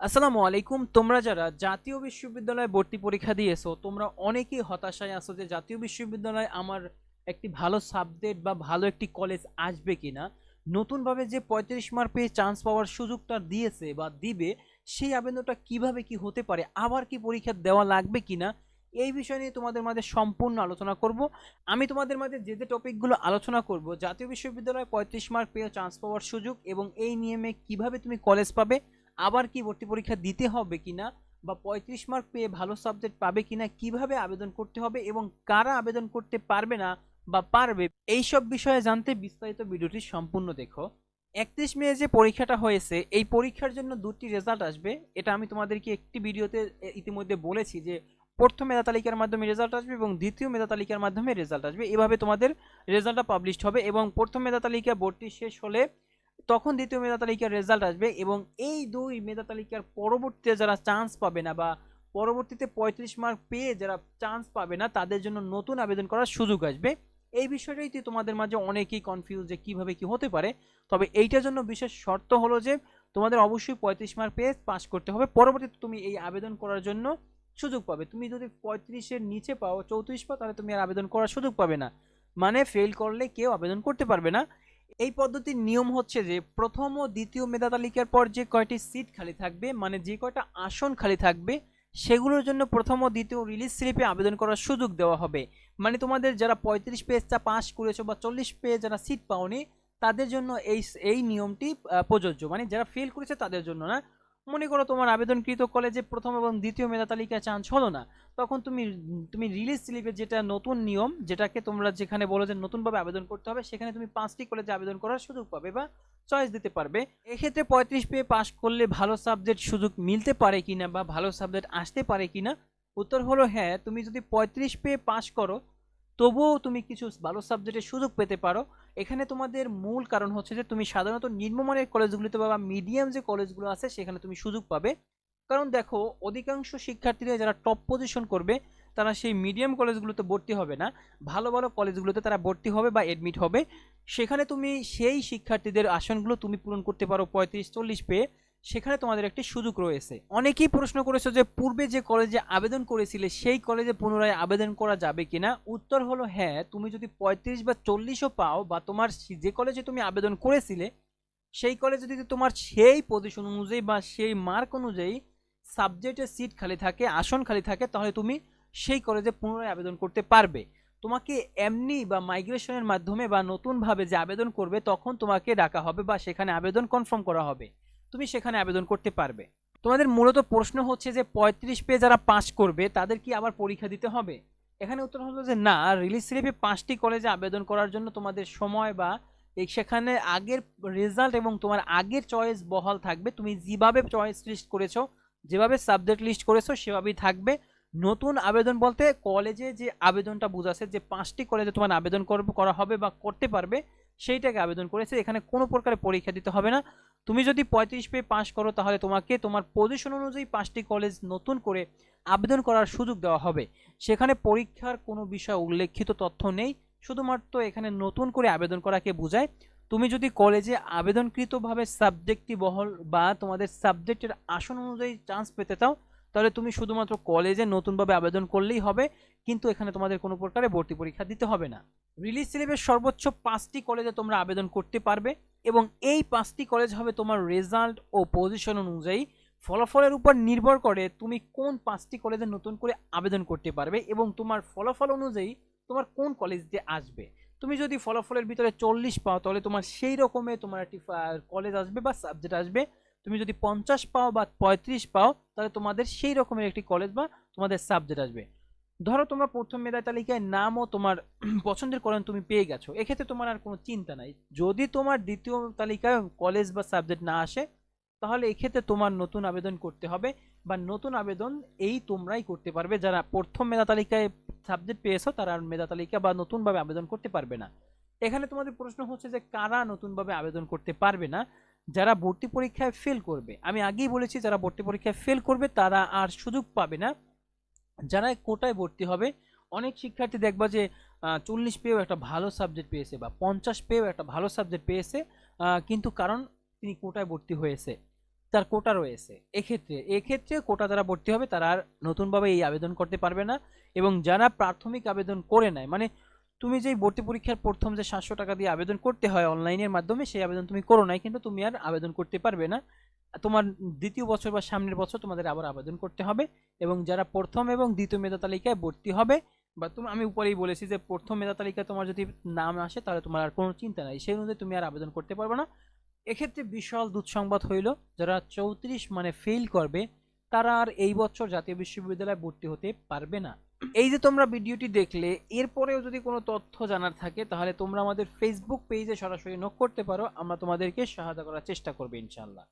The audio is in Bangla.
আসসালামু আলাইকুম। তোমরা যারা জাতীয় বিশ্ববিদ্যালয়ে ভর্তি পরীক্ষা দিয়েছ, তোমরা অনেকেই হতাশায় আছো যে জাতীয় বিশ্ববিদ্যালয়ে আমার একটি ভালো সাবজেক্ট বা ভালো একটি কলেজ আসবে কিনা। নতুনভাবে যে পঁয়ত্রিশ মার্ক পেয়ে চান্স পাওয়ার সুযোগটা দিয়েছে বা দিবে, সেই আবেদনটা কীভাবে কি হতে পারে, আবার কি পরীক্ষা দেওয়া লাগবে কিনা, এই বিষয় নিয়ে তোমাদের মাঝে সম্পূর্ণ আলোচনা করব। আমি তোমাদের মাঝে যে যে টপিকগুলো আলোচনা করব, জাতীয় বিশ্ববিদ্যালয়ে পঁয়ত্রিশ মার্ক পেয়ে চান্স পাওয়ার সুযোগ এবং এই নিয়মে কীভাবে তুমি কলেজ পাবে আবার কি ভর্তি পরীক্ষা দিতে হবে কিনা বা পঁয়ত্রিশ মার্ক পেয়ে ভালো সাবজেক্ট পাবে কিনা, কীভাবে আবেদন করতে হবে এবং কারা আবেদন করতে পারবে না বা পারবে এই সব বিষয়ে জানতে বিস্তারিত ভিডিওটি সম্পূর্ণ দেখো। একত্রিশ মে যে পরীক্ষাটা হয়েছে, এই পরীক্ষার জন্য দুটি রেজাল্ট আসবে। এটা আমি তোমাদেরকে একটি ভিডিওতে ইতিমধ্যে বলেছি যে, প্রথম মেধা তালিকার মাধ্যমে রেজাল্ট আসবে এবং দ্বিতীয় মেধা তালিকার মাধ্যমে রেজাল্ট আসবে। এভাবে তোমাদের রেজাল্টটা পাবলিশড হবে এবং প্রথম মেধা তালিকা ভর্তি শেষ হলে তখন দ্বিতীয় মেধা তালিকার রেজাল্ট আসবে এবং এই দুই মেধা তালিকার পরবর্তীতে যারা চান্স পাবে না বা পরবর্তীতে পঁয়ত্রিশ মার্ক পেয়ে যারা চান্স পাবে না, তাদের জন্য নতুন আবেদন করার সুযোগ আসবে। এই বিষয়টাই তো তোমাদের মাঝে অনেকেই কনফিউজ যে কীভাবে কি হতে পারে। তবে এইটার জন্য বিশেষ শর্ত হলো যে, তোমাদের অবশ্যই পঁয়ত্রিশ মার্ক পেয়ে পাস করতে হবে। পরবর্তীতে তুমি এই আবেদন করার জন্য সুযোগ পাবে। তুমি যদি পঁয়ত্রিশের নিচে পাও, চৌত্রিশ পাও, তাহলে তুমি আর আবেদন করার সুযোগ পাবে না। মানে ফেল করলে কেউ আবেদন করতে পারবে না। এই পদ্ধতির নিয়ম হচ্ছে যে প্রথম ও দ্বিতীয় মেধা তালিকার পর যে কয়টি সিট খালি থাকবে মানে যে কয়টা আসন খালি থাকবে, সেগুলোর জন্য প্রথম ও দ্বিতীয় রিলিজ স্লিপে আবেদন করার সুযোগ দেওয়া হবে। মানে তোমাদের যারা পঁয়ত্রিশ পেজটা পাস করেছ বা চল্লিশ পেজ যারা সিট পাওনি, তাদের জন্য এই এই নিয়মটি প্রযোজ্য। মানে যারা ফেল করেছে তাদের জন্য না। মনে করো তোমার আবেদনকৃত কলেজে প্রথম এবং দ্বিতীয় মেধা তালিকায় চান্স হলো না, তখন তুমি তুমি রিলিজ স্লিপে যেটা নতুন নিয়ম, যেটাকে তোমরা যেখানে বলো যে নতুনভাবে আবেদন করতে হবে, সেখানে তুমি পাঁচটি কলেজে আবেদন করার সুযোগ পাবে বা চয়েস দিতে পারবে। এক্ষেত্রে পঁয়ত্রিশ পেয়ে পাশ করলে ভালো সাবজেক্ট সুযোগ মিলতে পারে কিনা বা ভালো সাবজেক্ট আসতে পারে কিনা? উত্তর হলো হ্যাঁ তুমি যদি পঁয়ত্রিশ পেয়ে পাশ করো তবুও তুমি কিছু ভালো সাবজেক্টের সুযোগ পেতে পারো। এখানে তোমাদের মূল কারণ হচ্ছে যে, তুমি সাধারণত নিম্নমানের কলেজগুলিতে বা মিডিয়াম যে কলেজগুলো আছে, সেখানে তুমি সুযোগ পাবে। কারণ দেখো, অধিকাংশ শিক্ষার্থীরা যারা টপ পজিশন করবে, তারা সেই মিডিয়াম কলেজগুলোতে ভর্তি হবে না। ভালো ভালো কলেজগুলোতে তারা ভর্তি হবে বা এডমিট হবে। সেখানে তুমি সেই শিক্ষার্থীদের আসনগুলো তুমি পূরণ করতে পারো পঁয়ত্রিশ, চল্লিশ পেয়ে। সেখানে তোমাদের একটি সুযোগ রয়েছে। অনেকেই প্রশ্ন করেছ যে, পূর্বে যে কলেজে আবেদন করেছিলে, সেই কলেজে পুনরায় আবেদন করা যাবে কিনা? উত্তর হলো হ্যাঁ তুমি যদি পঁয়ত্রিশ বা চল্লিশও পাও বা তোমার যে কলেজে তুমি আবেদন করেছিলে, সেই কলেজে যদি তোমার সেই পজিশন অনুযায়ী বা সেই মার্ক অনুযায়ী সাবজেক্টের সিট খালি থাকে, আসন খালি থাকে, তাহলে তুমি সেই কলেজে পুনরায় আবেদন করতে পারবে। তোমাকে এমনি বা মাইগ্রেশনের মাধ্যমে বা নতুনভাবে যে আবেদন করবে, তখন তোমাকে ডাকা হবে বা সেখানে আবেদন কনফার্ম করা হবে। তুমি সেখানে আবেদন করতে পারবে। তোমাদের মূলত প্রশ্ন হচ্ছে যে, পঁয়ত্রিশ পে যারা পাস করবে, তাদের কি আবার পরীক্ষা দিতে হবে? এখানে উত্তর হলো যে, না রিলিজ স্লিপে পাঁচটি কলেজে আবেদন করার জন্য তোমাদের সময় বা সেখানে আগের রেজাল্ট এবং তোমার আগের চয়েস বহাল থাকবে। তুমি যেভাবে চয়েস লিস্ট করেছ, যেভাবে সাবজেক্ট লিস্ট করেছ, সেভাবেই থাকবে। নতুন আবেদন বলতে কলেজে যে আবেদনটা বোঝাচ্ছে যে, পাঁচটি কলেজে তোমার আবেদন করা হবে বা করতে পারবে, সেইটাকে আবেদন করেছে। এখানে কোনো প্রকারে পরীক্ষা দিতে হবে না। তুমি যদি পঁয়ত্রিশ পেয়ে পাশ করো, তাহলে তোমাকে তোমার পজিশন অনুযায়ী পাঁচটি কলেজ নতুন করে আবেদন করার সুযোগ দেওয়া হবে। সেখানে পরীক্ষার কোনো বিষয় উল্লেখিত তথ্য নেই, শুধুমাত্র এখানে নতুন করে আবেদন করাকে বোঝায়। তুমি যদি কলেজে আবেদনকৃতভাবে সাবজেক্টটি বহল বা তোমাদের সাবজেক্টের আসন অনুযায়ী চান্স পেতে চাও তাহলে তুমি শুধুমাত্র কলেজে নতুনভাবে আবেদন করলেই হবে, কিন্তু এখানে তোমাদের কোনো প্রকারে ভর্তি পরীক্ষা দিতে হবে না। রিলিজ সিলেবের সর্বোচ্চ পাঁচটি কলেজে তোমরা আবেদন করতে পারবে এবং এই পাঁচটি কলেজ হবে তোমার রেজাল্ট ও পজিশন অনুযায়ী ফলাফলের উপর নির্ভর করে তুমি কোন পাঁচটি কলেজে নতুন করে আবেদন করতে পারবে এবং তোমার ফলাফল অনুযায়ী তোমার কোন কলেজ দিয়ে আসবে। তুমি যদি ফলাফলের ভিতরে চল্লিশ পাও, তাহলে তোমার সেই রকমের তোমার একটি কলেজ আসবে বা সাবজেক্ট আসবে। তুমি যদি পঞ্চাশ পাও বা পঁয়ত্রিশ পাও, তাহলে তোমাদের সেই রকমের একটি কলেজ বা তোমাদের সাবজেক্ট আসবে। ধরো তোমরা প্রথম মেধা তালিকায় নামও তোমার পছন্দের কলেজ তুমি পেয়ে গেছো। এক্ষেত্রে তোমার আর কোনো চিন্তা নাই। যদি তোমার দ্বিতীয় তালিকায় কলেজ বা সাবজেক্ট না আসে, তাহলে এক্ষেত্রে তোমার নতুন আবেদন করতে হবে বা নতুন আবেদন এই তোমরাই করতে পারবে। যারা প্রথম মেধা তালিকায় সাবজেক্ট পেয়েছ, তারা আর মেধা তালিকা বা নতুনভাবে আবেদন করতে পারবে না। এখানে তোমাদের প্রশ্ন হচ্ছে যে কারা নতুনভাবে আবেদন করতে পারবে না? যারা ভর্তি পরীক্ষায় ফেল করবে। আমি আগেই বলেছি, যারা ভর্তি পরীক্ষায় ফেল করবে, তারা আর সুযোগ পাবে না। যারা কোটায় ভর্তি হবে, অনেক শিক্ষার্থী দেখবা যে চল্লিশ পেয়েও একটা ভালো সাবজেক্ট পেয়েছে বা পঞ্চাশ পেয়েও একটা ভালো সাবজেক্ট পেয়েছে কিন্তু কারণ তিনি কোটায় ভর্তি হয়েছে, তার কোটা রয়েছে। এক্ষেত্রে এক্ষেত্রে কোটা যারা ভর্তি হবে, তারা আর নতুনভাবে এই আবেদন করতে পারবে না এবং যারা প্রাথমিক আবেদন করে নেয় মানে তুমি যেই ভর্তি পরীক্ষার প্রথম যে সাতশো টাকা দিয়ে আবেদন করতে হয় অনলাইনের মাধ্যমে, সেই আবেদন তুমি করো নাই, কিন্তু তুমি আর আবেদন করতে পারবে না। তোমার দ্বিতীয় বছর বা সামনের বছর তোমাদের আবার আবেদন করতে হবে এবং যারা প্রথম এবং দ্বিতীয় মেধা তালিকায় ভর্তি হবে বা তুমি, আমি উপরেই বলেছি যে প্রথম মেধা তালিকায় তোমার যদি নাম আসে, তাহলে তোমার আর কোনো চিন্তা নাই। সেই অনুযায়ী তুমি আর আবেদন করতে পারবে না। এক্ষেত্রে বিশাল দুঃসংবাদ হইল, যারা চৌত্রিশ মানে ফেল করবে, তারা আর এই বছর জাতীয় বিশ্ববিদ্যালয়ে ভর্তি হতে পারবে না। এই যে তোমরা ভিডিওটি দেখলে, এরপরেও যদি কোনো তথ্য জানার থাকে, তাহলে তোমরা আমাদের ফেসবুক পেজে সরাসরি নক করতে পারো। আমরা তোমাদেরকে সহায়তা করার চেষ্টা করব ইনশাল্লাহ